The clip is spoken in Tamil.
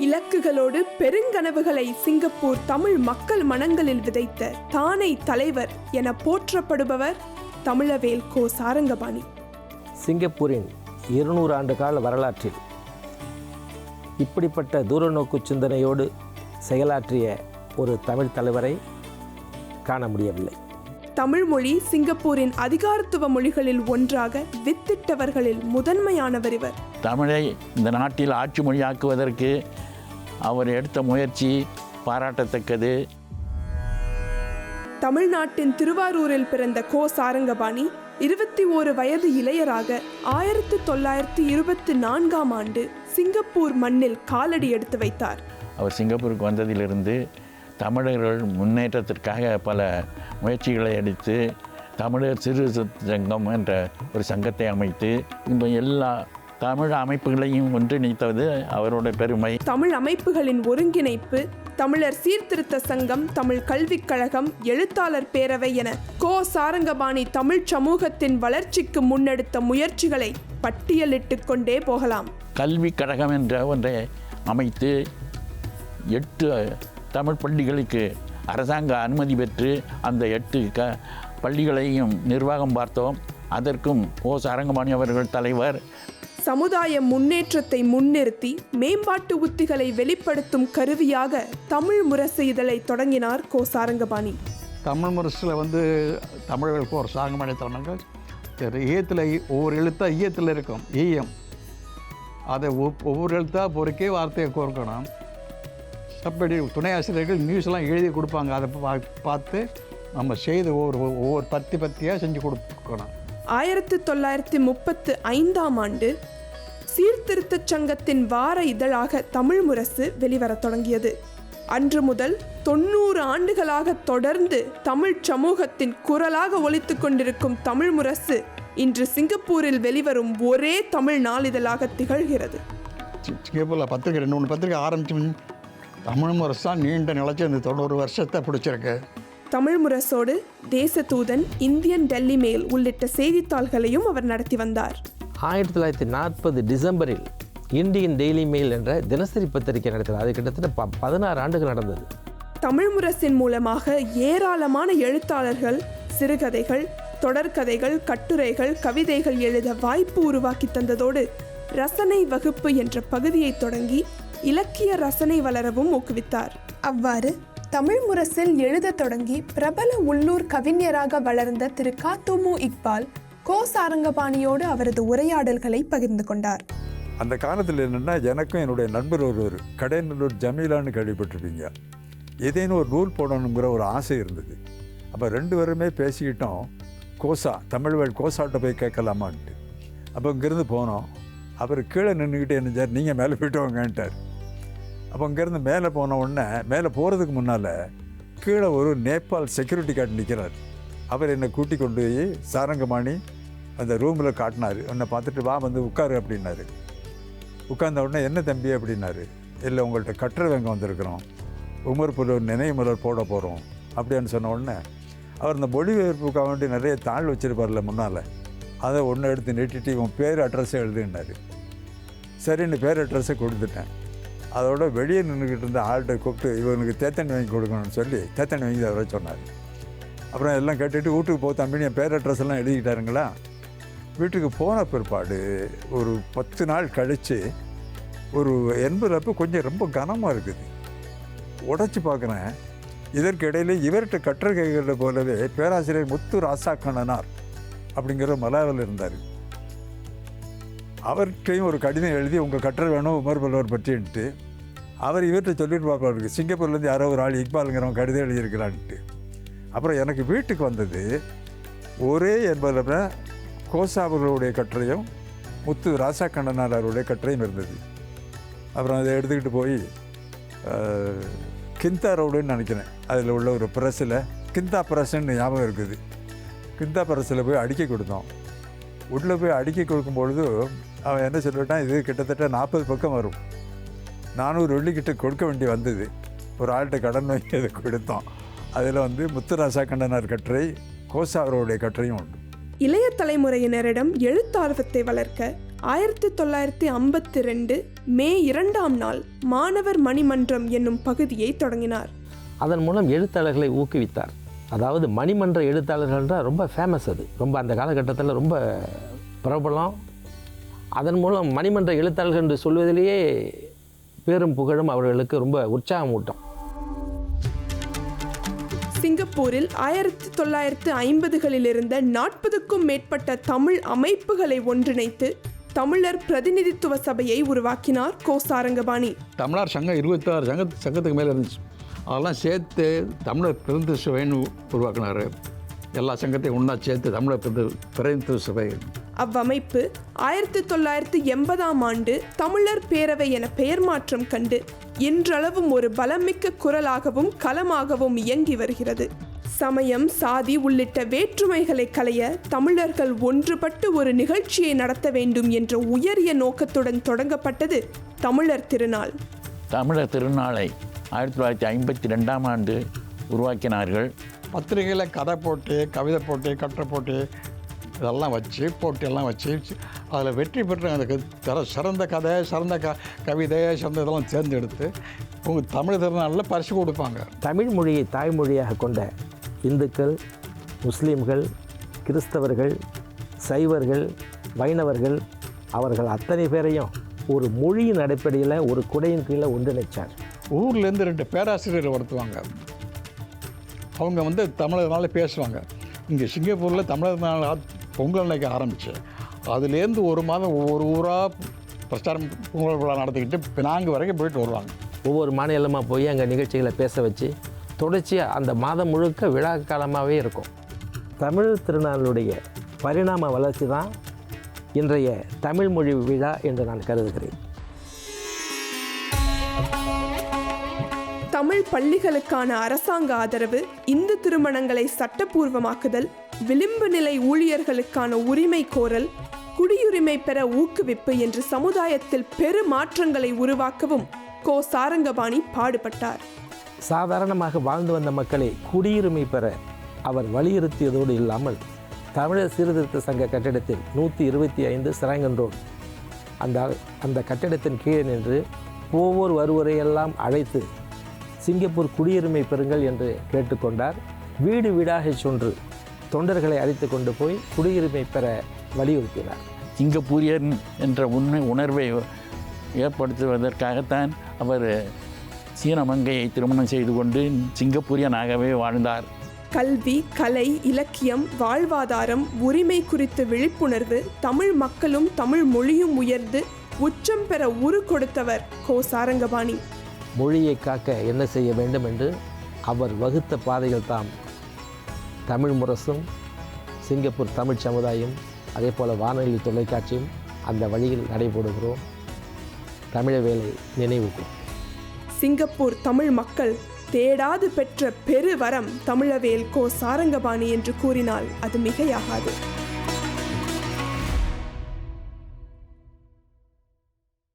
இலக்குகளோடு பெருங்கனவுகளை சிங்கப்பூர் தமிழ் மக்கள் மனங்களில் விதைத்த தானை தலைவர் என போற்றப்படுபவர் தமிழவேல் கோ சாரங்கபாணி. சிங்கப்பூரின் இருநூறு ஆண்டு கால வரலாற்றில் இப்படிப்பட்ட தூரநோக்கு சிந்தனையோடு செயலாற்றிய ஒரு தமிழ் தலைவரை காண முடியவில்லை. தமிழ் மொழி சிங்கப்பூரின் அதிகாரத்துவ மொழிகளில் ஒன்றாக வித்திட்டவர்களில் முதன்மையானவர் இவர். தமிழை இந்த நாட்டில் ஆட்சி மொழியாக்குவதற்கு அவர் எடுத்த முயற்சி பாராட்டத்தக்கது. தமிழ்நாட்டின் திருவாரூரில் பிறந்த கோ சாரங்கபாணி இருபத்தி ஓரு வயது இளையராக ஆயிரத்தி தொள்ளாயிரத்தி இருபத்தி நான்காம் ஆண்டு சிங்கப்பூர் மண்ணில் காலடி எடுத்து வைத்தார். அவர் சிங்கப்பூருக்கு வந்ததிலிருந்து தமிழர்கள் முன்னேற்றத்திற்காக பல முயற்சிகளை எடுத்து தமிழர் சிறு சங்கம் என்ற ஒரு சங்கத்தை அமைத்து இந்த எல்லா தமிழ் அமைப்புகளையும் ஒன்றிணைத்தது அவருடைய பெருமை. தமிழ் அமைப்புகளின் ஒருங்கிணைப்பு தமிழர் சீர்திருத்த சங்கம் தமிழ் கல்விக் கழகம் எழுத்தாளர் பேரவை என கோ சாரங்கபாணி தமிழ் சமூகத்தின் வளர்ச்சிக்கு முன்னெடுத்த முயற்சிகளை பட்டியலிட்டுக் கொண்டே போகலாம். கல்விக் கழகம் என்ற ஒன்றை அமைத்து எட்டு தமிழ் பள்ளிகளுக்கு அரசாங்க அனுமதி பெற்று அந்த எட்டு க பள்ளிகளையும் நிர்வாகம் பார்த்தோம். அதற்கும் ஓ. சாரங்கபாணி அவர்கள் தலைவர். சமுதாய முன்னேற்றத்தை முன்னிறுத்தி மேம்பாட்டு உத்திகளை வெளிப்படுத்தும் கருவியாக தமிழ் முரசு இதழை தொடங்கினார் கோ. சாரங்கபாணி தமிழ் முரசில் வந்து தமிழர்களுக்கு ஒரு சாங்கமடை தொடங்க ஈயத்தில் ஒவ்வொரு எழுத்தா ஈயத்தில் இருக்கும் ஈயம். அதை ஒவ்- ஒவ்வொரு எழுத்தாக பொறுக்கே வார்த்தையை கோர்க்கணும். அப்படி துணை ஆசிரியர்கள் நியூஸ்லாம் எழுதி கொடுப்பாங்க. அதை பா- பார்த்து நம்ம செய்து ஒவ்வொரு ஒவ்வொரு பத்தி பத்தியாக செஞ்சு கொடுக்கணும். ஆயிரத்தி தொள்ளாயிரத்தி முப்பத்து ஐந்தாம் ஆண்டு சீர்திருத்தச் சங்கத்தின் வார இதழாக தமிழ் முரசு வெளிவரத் தொடங்கியது. அன்று முதல் தொண்ணூறு ஆண்டுகளாக தொடர்ந்து தமிழ் சமூகத்தின் குரலாக ஒலித்துக் கொண்டிருக்கும் தமிழ் முரசு இன்று சிங்கப்பூரில் வெளிவரும் ஒரே தமிழ் நாளிதழாக திகழ்கிறது. சிங்கப்பூரில் பத்திரிக்கை ரெண்டு மூணு பத்திரிக்கை ஆரம்பிச்சு தமிழ் முரசு தான் நீண்ட நிலச்சி இந்த தொண்ணூறு வருஷத்தை பிடிச்சிருக்கு. தமிழ் முரசோடு தேசதூதன் இந்தியன் டெல்லி மேல் உள்ளிட்ட செய்தித்தாள்களையும் அவர் நடத்தி வந்தார். ஆயிரத்தி தொள்ளாயிரத்தி நாற்பது டிசம்பரில் இந்தியன் டெய்லி மெயில் என்ற தினசரி பத்திரிகை நடத்தினார் அது கிட்டத்தட்ட ப பதினாறு ஆண்டுகள் நடந்தது. தமிழ் முரசின் மூலமாக ஏராளமான எழுத்தாளர்கள் சிறுகதைகள் தொடர்கதைகள் கட்டுரைகள் கவிதைகள் எழுத வாய்ப்பு உருவாக்கி தந்ததோடு ரசனை வகுப்பு என்ற பகுதியை தொடங்கி இலக்கிய ரசனை வளரவும் ஊக்குவித்தார். அவ்வாறு தமிழ் முரசில் எழுதத் தொடங்கி பிரபல உள்ளூர் கவிஞராக வளர்ந்த திரு காத்துமு இக்பால் கோ சாரங்கபாணியோடு அவரது உரையாடல்களை பகிர்ந்து கொண்டார். அந்த காலத்தில் என்னென்னா எனக்கும் என்னுடைய நண்பர் ஒருவர் கடைநல்லூர் ஜமீலான்னு கேள்விப்பட்டிருப்பீங்க. ஏதேனும் ஒரு நூல் போடணுங்கிற ஒரு ஆசை இருந்தது. அப்போ ரெண்டு பேருமே பேசிக்கிட்டோம் கோசா தமிழ்வேல் கோசாட்ட போய் கேட்கலாமான்ட்டு. அப்போ இங்கேருந்து போனோம். அவர் கீழே நின்றுக்கிட்டு என்ன சார் நீங்கள் மேலே போயிட்டு வாங்கன்ட்டார். அப்போ இங்கேருந்து மேலே போன உடனே மேலே போகிறதுக்கு முன்னால் கீழே ஒரு நேபாள் செக்யூரிட்டி கார்டு நிற்கிறார் அவர் என்னை கூட்டி கொண்டு போய் சாரங்கமாணி அந்த ரூமில் காட்டினார். என்னை பார்த்துட்டு வா வந்து உட்காரு அப்படின்னாரு. உட்கார்ந்த உடனே என்ன தம்பி? அப்படின்னாரு. இல்லை உங்கள்கிட்ட கட்டுரை வெங்க வந்திருக்கிறோம். உமர் புலர் நினைவு மலர் போட போகிறோம் அப்படின்னு சொன்ன உடனே அவர் இந்த மொழிபெயர்ப்புக்காக வேண்டி நிறைய தாள் வச்சிருப்பார்ல முன்னால் அதை ஒன்று எடுத்து நீட்டிட்டு இவன் பேர் அட்ரஸை எழுதுனாரு. சரின்னு பேர் அட்ரஸை கொடுத்துட்டேன். அதோட வெளியே நின்றுக்கிட்டு இருந்த ஆள்கிட்ட கூப்பிட்டு இவனுக்கு தேத்தண்ணி வாங்கி கொடுக்கணும்னு சொல்லி தேத்தண்ணி வாங்கி தர சொன்னார். அப்புறம் எல்லாம் கேட்டுட்டு வீட்டுக்கு போ தம்பினி என் பேர் அட்ரஸ் எல்லாம் எழுதிக்கிட்டாருங்களா? வீட்டுக்கு போன பிற்பாடு ஒரு பத்து நாள் கழித்து ஒரு எண்பதப்பு கொஞ்சம் ரொம்ப கனமாக இருக்குது. உடச்சி பார்க்குறேன். இதற்கு இடையில இவர்கிட்ட கட்டுரைகளை போலவே பேராசிரியர் முத்து ராசா கண்ணனார் அப்படிங்கிற மலாவில் இருந்தார். அவர்கிட்டையும் ஒரு கடிதம் எழுதி உங்கள் கட்டுரை வேணும் உமர் பல்லவர் பற்றின்ட்டு. அவர் இவர்கிட்ட சொல்லிட்டு பார்ப்பாருக்கு சிங்கப்பூர்லேருந்து யாரோ ஒரு ஆள் இக்பாலுங்கிறவங்க கடிதம் எழுதியிருக்கிறான்ட்டு. அப்புறம் எனக்கு வீட்டுக்கு வந்தது ஒரே என்பதில் கோசா அவர்களுடைய கட்டுரையும் முத்து ராசா கண்ணனார் அவருடைய கட்டுரையும் இருந்தது. அப்புறம் அதை எடுத்துக்கிட்டு போய் கிந்தா ரோடுன்னு நினைக்கிறேன். அதில் உள்ள ஒரு ப்ரெஸ்ஸில் கிந்தா ப்ரெஸ்ன்னு ஞாபகம் இருக்குது. கிந்தா ப்ரெஸ்ஸில் போய் அடுக்கி கொடுத்தோம். உள்ளே போய் அடுக்கி கொடுக்கும் பொழுது அவன் என்ன சொல்லிட்டான்? இது கிட்டத்தட்ட நாற்பது பக்கம் வரும். நானூறு வெள்ளிக்கிட்ட கொடுக்க வேண்டி வந்தது. ஒரு ஆள்கிட்ட கடன் வாங்கி அதை கொடுத்தோம். அதில் வந்து முத்துராசா கண்டனார் கட்டுரை கோசா அவருடைய கட்டுரையும் உண்டு. இளைய தலைமுறையினரிடம் எழுத்தார்வத்தை வளர்க்க ஆயிரத்தி தொள்ளாயிரத்தி ஐம்பத்தி ரெண்டு மே இரண்டாம் நாள் மாணவர் மணிமன்றம் என்னும் பகுதியை தொடங்கினார். அதன் மூலம் எழுத்தாளர்களை ஊக்குவித்தார். அதாவது மணிமன்ற எழுத்தாளர்கள்ன்றால் ரொம்ப ஃபேமஸ் அது. ரொம்ப அந்த காலகட்டத்தில் ரொம்ப பிரபலம். அதன் மூலம் மணிமன்ற எழுத்தாளர்கள் என்று சொல்வதிலேயே பேரும் புகழும் அவர்களுக்கு ரொம்ப உற்சாகம் ஊட்டும் சிங்கப்பூரில் ஆயிரத்தி தொள்ளாயிரத்து ஐம்பதுகளில் இருந்த நாற்பதுக்கும் மேற்பட்ட தமிழ் அமைப்புகளை ஒன்றிணைத்து தமிழர் பிரதிநிதித்துவ சபையை உருவாக்கினார் கோ சாரங்கபாணி. தமிழர் சங்கம் இருபத்தாறு சங்க சங்கத்துக்கு மேலே இருந்துச்சு. அதெல்லாம் சேர்த்து தமிழர் பிரதிநிதி சபைன்னு உருவாக்கினார். எல்லா சங்கத்தையும் ஒன்றா சேர்த்து தமிழர் பிரதி பிரதிநிதித்துவ சபை அவ்வமைப்பு ஆயிரத்தி தொள்ளாயிரத்தி எண்பதாம் ஆண்டு தமிழர் பேரவை என பெயர் மாற்றம் கண்டு இன்றளவும் ஒரு பலமிக்க குரலாகவும் களமாகவும் இயங்கி வருகிறது. சமயம் சாதி உள்ளிட்ட வேற்றுமைகளை களைய தமிழர்கள் ஒன்றுபட்டு ஒரு நிகழ்ச்சியை நடத்த வேண்டும் என்ற உயரிய நோக்கத்துடன் தொடங்கப்பட்டது தமிழர் திருநாள். தமிழர் திருநாளை ஆயிரத்தி தொள்ளாயிரத்தி ஐம்பத்தி ரெண்டாம் ஆண்டு உருவாக்கினார்கள் பத்திரிகையில் கதை போட்டி கவிதை போட்டி கட்டுரை போட்டி இதெல்லாம் வச்சு போட்டியெல்லாம் வச்சு அதில் வெற்றி பெற்ற அந்த தர சிறந்த கதை சிறந்த க கவிதை சிறந்த இதெல்லாம் தேர்ந்தெடுத்து உங்கள் தமிழ் திருநாளில் பரிசு கொடுப்பாங்க. தமிழ் மொழியை தாய்மொழியாக கொண்ட இந்துக்கள் முஸ்லீம்கள் கிறிஸ்தவர்கள் சைவர்கள் வைணவர்கள் அவர்கள் அத்தனை பேரையும் ஒரு மொழியின் அடிப்படையில் ஒரு குடையின் கீழே ஒன்றிணைச்சார். ஊர்லேருந்து ரெண்டு பேராசிரியர் வருத்துவாங்க அவங்க வந்து தமிழர்னால பேசுவாங்க. இங்கே சிங்கப்பூரில் தமிழர் பொங்கல் அன்னைக்கு ஆரம்பிச்சு. அதுலேருந்து ஒரு மாதம் ஒவ்வொரு ஊராக பிரச்சாரம் பொங்கல் விழா நடத்திக்கிட்டு பினாங்கு வரைக்கும் போயிட்டு வருவாங்க. ஒவ்வொரு மாநிலமாக போய் அங்கே நிகழ்ச்சிகளை பேச வச்சு தொடர்ச்சியாக அந்த மாதம் முழுக்க விழா காலமாகவே இருக்கும். தமிழ் திருநாளுடைய பரிணாம வளர்ச்சி தான் இன்றைய தமிழ் மொழி விழா என்று நான் கருதுகிறேன். பள்ளிகளுக்கான அரசாங்க ஆதரவு இந்து திருமணங்களை சட்டப்பூர்வமாக்குதல் விளிம்பு நிலை ஊழியர்களுக்கான உரிமை கோரல் குடியுரிமை பெற ஊக்குவிப்பு என்று சமுதாயத்தில் பெரு மாற்றங்களை உருவாக்கவும் கோ சாரங்கபாணி பாடுபட்டார். சாதாரணமாக வாழ்ந்து வந்த மக்களை குடியுரிமை பெற அவர் வலியுறுத்தியதோடு இல்லாமல் தமிழர் சீர்திருத்த சங்க கட்டிடத்தில் நூற்றி இருபத்தி ஐந்து சிராங்கன் அந்த அந்த கட்டிடத்தின் கீழே நின்று ஒவ்வொரு வருவரையெல்லாம் அழைத்து சிங்கப்பூர் குடியுரிமை பெறுங்கள் என்று கேட்டுக்கொண்டார். வீடு வீடாக சென்று தொண்டர்களை அழைத்து கொண்டு போய் குடியுரிமை பெற வலியுறுத்தினார். சிங்கப்பூரியன் என்ற உண்மை உணர்வை ஏற்படுத்துவதற்காகத்தான் அவர் சீன மங்கையை திருமணம் செய்து கொண்டு சிங்கப்பூரியனாகவே வாழ்ந்தார். கல்வி கலை இலக்கியம் வாழ்வாதாரம் உரிமை குறித்த விழிப்புணர்வு தமிழ் மக்களும் தமிழ் மொழியும் உயர்ந்து உச்சம் பெற உரு கொடுத்தவர் கோ. சாரங்கபாணி. மொழியை காக்க என்ன செய்ய வேண்டும் என்று அவர் வகுத்த பாதைகள் தாம். தமிழ் முரசும் சிங்கப்பூர் தமிழ் சமுதாயம் அதே போல் வானொலி தொலைக்காட்சியும் அந்த வழியில் நடைபெறுகிறோம். தமிழ வேலை நினைவுக்கும் சிங்கப்பூர் தமிழ் மக்கள் தேடாது பெற்ற பெருவரம் தமிழவேல் கோ சாரங்கபாணி என்று கூறினால் அது மிகையாகாது.